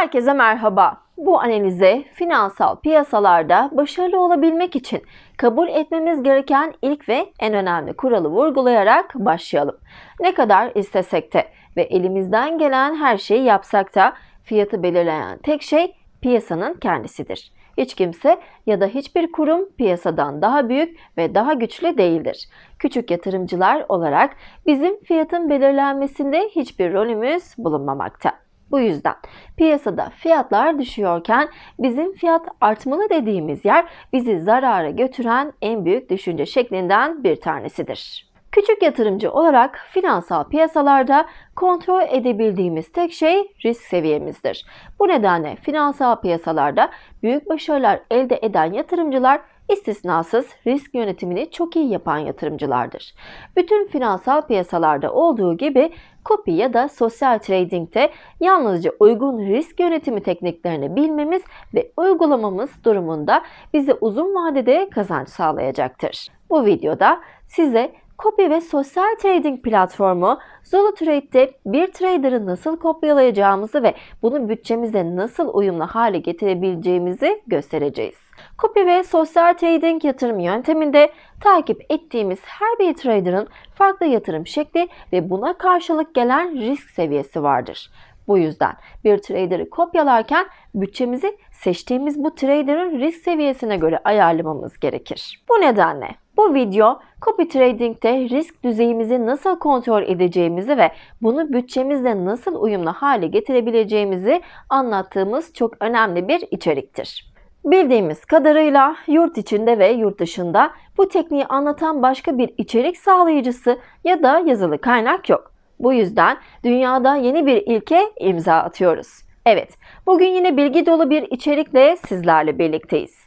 Herkese merhaba. Bu analize finansal piyasalarda başarılı olabilmek için kabul etmemiz gereken ilk ve en önemli kuralı vurgulayarak başlayalım. Ne kadar istesek de ve elimizden gelen her şeyi yapsak da fiyatı belirleyen tek şey piyasanın kendisidir. Hiç kimse ya da hiçbir kurum piyasadan daha büyük ve daha güçlü değildir. Küçük yatırımcılar olarak bizim fiyatın belirlenmesinde hiçbir rolümüz bulunmamakta. Bu yüzden piyasada fiyatlar düşüyorken bizim fiyat artmalı dediğimiz yer bizi zarara götüren en büyük düşünce şeklinden bir tanesidir. Küçük yatırımcı olarak finansal piyasalarda kontrol edebildiğimiz tek şey risk seviyemizdir. Bu nedenle finansal piyasalarda büyük başarılar elde eden yatırımcılar istisnasız risk yönetimini çok iyi yapan yatırımcılardır. Bütün finansal piyasalarda olduğu gibi copy ya da sosyal trading'te yalnızca uygun risk yönetimi tekniklerini bilmemiz ve uygulamamız durumunda bize uzun vadede kazanç sağlayacaktır. Bu videoda size Copy ve sosyal trading platformu ZoloTrade'de bir trader'ı nasıl kopyalayacağımızı ve bunu bütçemizde nasıl uyumlu hale getirebileceğimizi göstereceğiz. Copy ve sosyal trading yatırım yönteminde takip ettiğimiz her bir trader'ın farklı yatırım şekli ve buna karşılık gelen risk seviyesi vardır. Bu yüzden bir trader'ı kopyalarken bütçemizi seçtiğimiz bu trader'ın risk seviyesine göre ayarlamamız gerekir. Bu nedenle bu video copy trading'te risk düzeyimizi nasıl kontrol edeceğimizi ve bunu bütçemizle nasıl uyumlu hale getirebileceğimizi anlattığımız çok önemli bir içeriktir. Bildiğimiz kadarıyla yurt içinde ve yurt dışında bu tekniği anlatan başka bir içerik sağlayıcısı ya da yazılı kaynak yok. Bu yüzden dünyada yeni bir ilke imza atıyoruz. Evet, bugün yine bilgi dolu bir içerikle sizlerle birlikteyiz.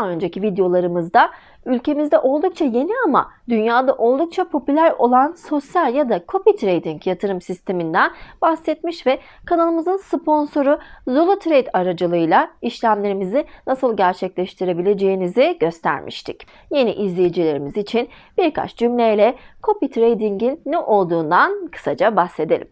Daha önceki videolarımızda ülkemizde oldukça yeni ama dünyada oldukça popüler olan sosyal ya da copy trading yatırım sisteminden bahsetmiş ve kanalımızın sponsoru ZoloTrade aracılığıyla işlemlerimizi nasıl gerçekleştirebileceğinizi göstermiştik. Yeni izleyicilerimiz için birkaç cümleyle copy trading'in ne olduğundan kısaca bahsedelim.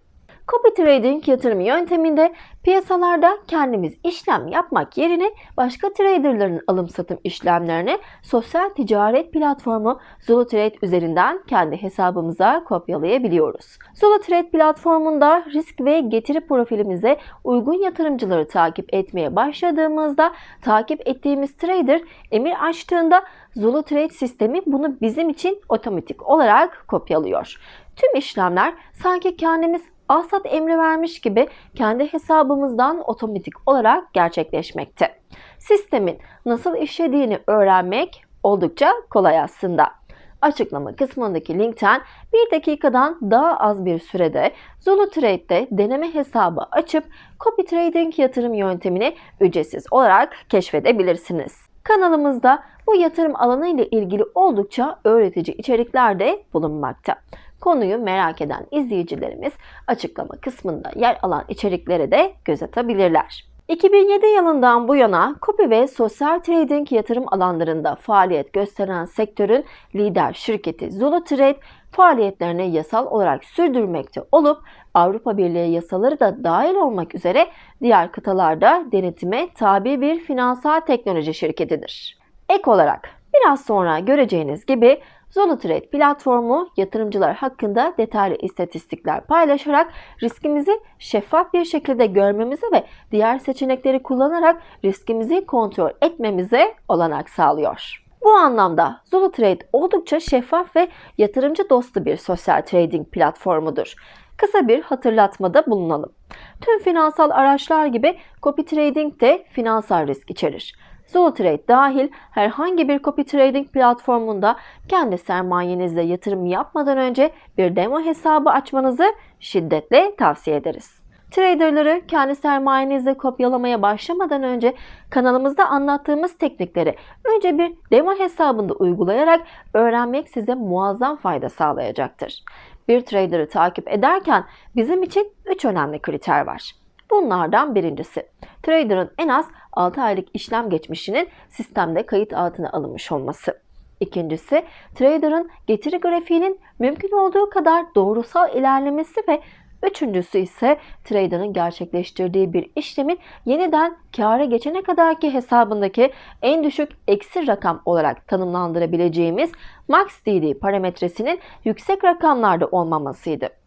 Copy trading yatırım yönteminde piyasalarda kendimiz işlem yapmak yerine başka traderların alım satım işlemlerini sosyal ticaret platformu ZoloTrade üzerinden kendi hesabımıza kopyalayabiliyoruz. ZoloTrade platformunda risk ve getiri profilimize uygun yatırımcıları takip etmeye başladığımızda takip ettiğimiz trader emir açtığında ZoloTrade sistemi bunu bizim için otomatik olarak kopyalıyor. Tüm işlemler sanki kendimiz alsat emri vermiş gibi kendi hesabımızdan otomatik olarak gerçekleşmekte. Sistemin nasıl işlediğini öğrenmek oldukça kolay aslında. Açıklama kısmındaki linkten bir dakikadan daha az bir sürede ZuluTrade'de deneme hesabı açıp copy trading yatırım yöntemini ücretsiz olarak keşfedebilirsiniz. Kanalımızda bu yatırım alanı ile ilgili oldukça öğretici içerikler de bulunmakta. Konuyu merak eden izleyicilerimiz açıklama kısmında yer alan içeriklere de göz atabilirler. 2007 yılından bu yana copy ve sosyal trading yatırım alanlarında faaliyet gösteren sektörün lider şirketi ZuluTrade faaliyetlerini yasal olarak sürdürmekte olup Avrupa Birliği yasaları da dahil olmak üzere diğer kıtalarda denetime tabi bir finansal teknoloji şirketidir. Ek olarak biraz sonra göreceğiniz gibi ZoloTrade platformu yatırımcılar hakkında detaylı istatistikler paylaşarak riskimizi şeffaf bir şekilde görmemize ve diğer seçenekleri kullanarak riskimizi kontrol etmemize olanak sağlıyor. Bu anlamda ZuluTrade oldukça şeffaf ve yatırımcı dostu bir sosyal trading platformudur. Kısa bir hatırlatmada bulunalım. Tüm finansal araçlar gibi copy trading de finansal risk içerir. ZoloTrade dahil herhangi bir copy trading platformunda kendi sermayenizle yatırım yapmadan önce bir demo hesabı açmanızı şiddetle tavsiye ederiz. Traderları kendi sermayenizle kopyalamaya başlamadan önce kanalımızda anlattığımız teknikleri önce bir demo hesabında uygulayarak öğrenmek size muazzam fayda sağlayacaktır. Bir trader'ı takip ederken bizim için 3 önemli kriter var. Bunlardan birincisi, trader'ın en az 6 aylık işlem geçmişinin sistemde kayıt altına alınmış olması. İkincisi, trader'ın getiri grafiğinin mümkün olduğu kadar doğrusal ilerlemesi ve Üçüncüsü ise trader'ın gerçekleştirdiği bir işlemin yeniden kâra geçene kadarki hesabındaki en düşük eksi rakam olarak tanımlandırabileceğimiz max DD parametresinin yüksek rakamlarda olmamasıydı.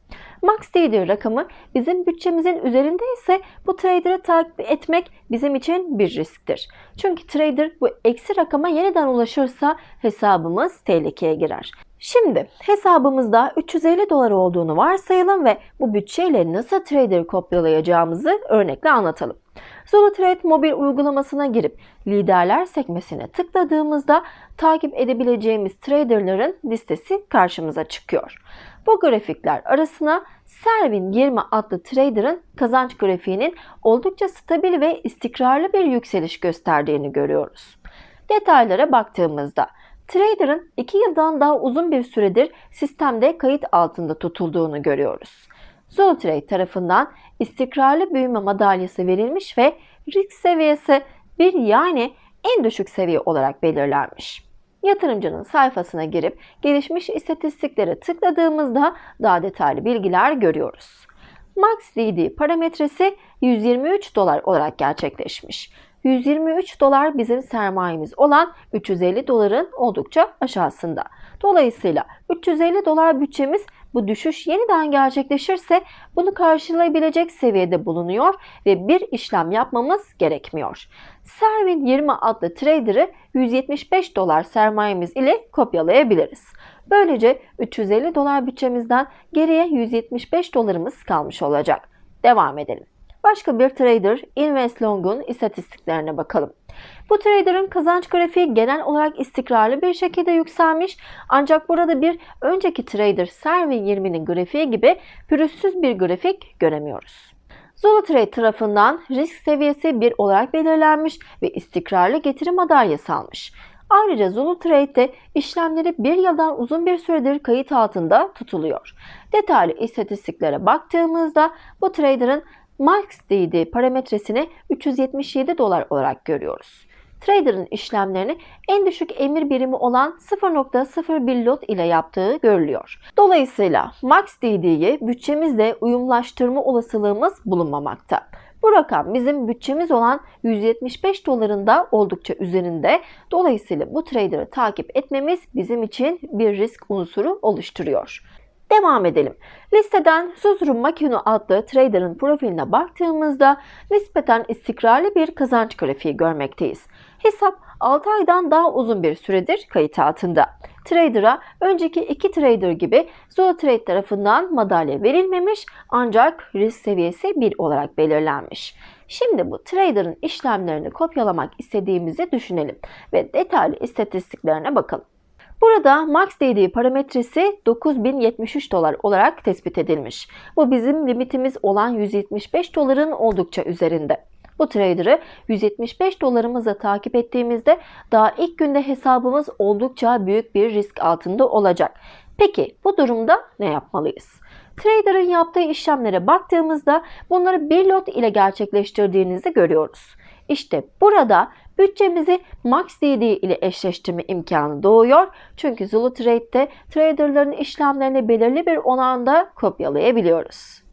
Max DD rakamı bizim bütçemizin üzerinde ise bu trader'ı takip etmek bizim için bir risktir. Çünkü trader bu eksi rakama yeniden ulaşırsa hesabımız tehlikeye girer. Şimdi hesabımızda 350 dolar olduğunu varsayalım ve bu bütçeyle nasıl trader kopyalayacağımızı örnekle anlatalım. ZuluTrade mobil uygulamasına girip liderler sekmesine tıkladığımızda takip edebileceğimiz traderların listesi karşımıza çıkıyor. Bu grafikler arasına Servin 20 adlı trader'ın kazanç grafiğinin oldukça stabil ve istikrarlı bir yükseliş gösterdiğini görüyoruz. Detaylara baktığımızda Trader'ın 2 yıldan daha uzun bir süredir sistemde kayıt altında tutulduğunu görüyoruz. Zolotrade tarafından istikrarlı büyüme madalyası verilmiş ve risk seviyesi bir yani en düşük seviye olarak belirlenmiş. Yatırımcının sayfasına girip gelişmiş istatistiklere tıkladığımızda daha detaylı bilgiler görüyoruz. Max DD parametresi 123 dolar olarak gerçekleşmiş. 123 dolar bizim sermayemiz olan 350 doların oldukça aşağısında. Dolayısıyla 350 dolar bütçemiz bu düşüş yeniden gerçekleşirse bunu karşılayabilecek seviyede bulunuyor ve bir işlem yapmamız gerekmiyor. Servin 20 adlı trader'ı 175 dolar sermayemiz ile kopyalayabiliriz. Böylece 350 dolar bütçemizden geriye 175 dolarımız kalmış olacak. Devam edelim. Başka bir trader InvestLong'un istatistiklerine bakalım. Bu trader'ın kazanç grafiği genel olarak istikrarlı bir şekilde yükselmiş ancak burada bir önceki trader Servin 20'nin grafiği gibi pürüzsüz bir grafik göremiyoruz. ZuluTrade tarafından risk seviyesi 1 olarak belirlenmiş ve istikrarlı getiri madalyası almış. Ayrıca ZuluTrade'de işlemleri bir yıldan uzun bir süredir kayıt altında tutuluyor. Detaylı istatistiklere baktığımızda bu trader'ın Max DD parametresini 377 dolar olarak görüyoruz. Trader'ın işlemlerini en düşük emir birimi olan 0.01 lot ile yaptığı görülüyor. Dolayısıyla Max DD'yi bütçemizle uyumlaştırma olasılığımız bulunmamakta. Bu rakam bizim bütçemiz olan 175 doların da oldukça üzerinde. Dolayısıyla bu trader'ı takip etmemiz bizim için bir risk unsuru oluşturuyor. Devam edelim. Listeden Suzuru Makino adlı trader'ın profiline baktığımızda nispeten istikrarlı bir kazanç grafiği görmekteyiz. Hesap 6 aydan daha uzun bir süredir kayıt altında. Trader'a önceki iki trader gibi Trade tarafından madalya verilmemiş ancak risk seviyesi 1 olarak belirlenmiş. Şimdi bu trader'ın işlemlerini kopyalamak istediğimizi düşünelim ve detaylı istatistiklerine bakalım. Burada max DD parametresi 9073 dolar olarak tespit edilmiş. Bu bizim limitimiz olan 175 doların oldukça üzerinde. Bu trader'ı 175 dolarımızla takip ettiğimizde daha ilk günde hesabımız oldukça büyük bir risk altında olacak. Peki bu durumda ne yapmalıyız? Trader'ın yaptığı işlemlere baktığımızda bunları bir lot ile gerçekleştirdiğinizi görüyoruz. İşte burada bütçemizi MaxDD ile eşleştirme imkanı doğuyor. Çünkü Zulu Trade'de traderların işlemlerini belirli bir oranda kopyalayabiliyoruz.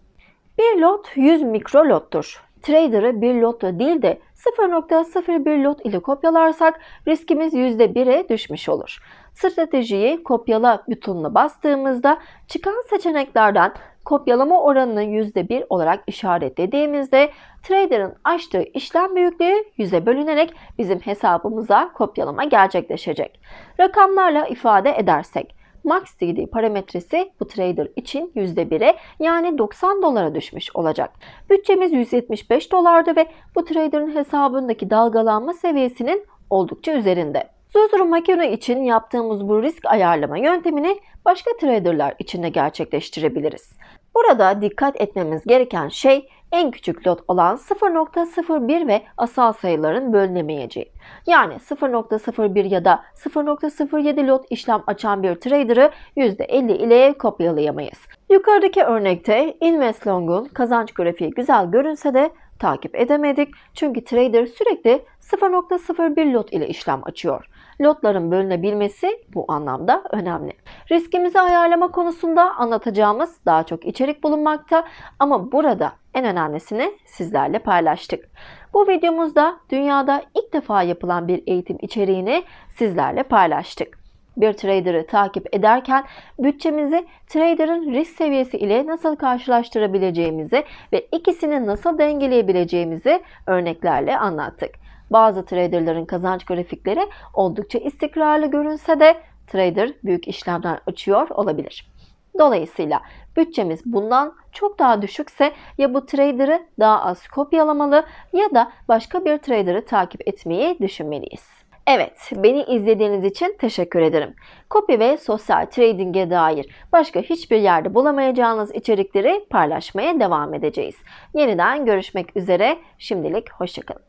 Bir lot 100 mikro lottur. Trader'ı bir lotla değil de 0.01 lot ile kopyalarsak riskimiz %1'e düşmüş olur. Stratejiyi kopyala butonuna bastığımızda çıkan seçeneklerden kopyalama oranını %1 olarak işaretlediğimizde trader'ın açtığı işlem büyüklüğü yüze bölünerek bizim hesabımıza kopyalama gerçekleşecek. Rakamlarla ifade edersek Max DD parametresi bu trader için %1'e yani 90 dolara düşmüş olacak. Bütçemiz 175 dolardı ve bu trader'ın hesabındaki dalgalanma seviyesinin oldukça üzerinde. Zuzuru makine için yaptığımız bu risk ayarlama yöntemini başka traderlar için de gerçekleştirebiliriz. Burada dikkat etmemiz gereken şey en küçük lot olan 0.01 ve asal sayıların bölünemeyeceği. Yani 0.01 ya da 0.07 lot işlem açan bir trader'ı %50 ile kopyalayamayız. Yukarıdaki örnekte InvestLong'un kazanç grafiği güzel görünse de takip edemedik. Çünkü trader sürekli 0.01 lot ile işlem açıyor. Lotların bölünebilmesi bu anlamda önemli. Riskimizi ayarlama konusunda anlatacağımız daha çok içerik bulunmakta ama burada en önemlisini sizlerle paylaştık. Bu videomuzda dünyada ilk defa yapılan bir eğitim içeriğini sizlerle paylaştık. Bir trader'ı takip ederken bütçemizi trader'ın risk seviyesi ile nasıl karşılaştırabileceğimizi ve ikisini nasıl dengeleyebileceğimizi örneklerle anlattık. Bazı traderların kazanç grafikleri oldukça istikrarlı görünse de trader büyük işlemler açıyor olabilir. Dolayısıyla bütçemiz bundan çok daha düşükse ya bu trader'ı daha az kopyalamalı ya da başka bir trader'ı takip etmeyi düşünmeliyiz. Evet, beni izlediğiniz için teşekkür ederim. Copy ve sosyal trading'e dair başka hiçbir yerde bulamayacağınız içerikleri paylaşmaya devam edeceğiz. Yeniden görüşmek üzere. Şimdilik hoşçakalın.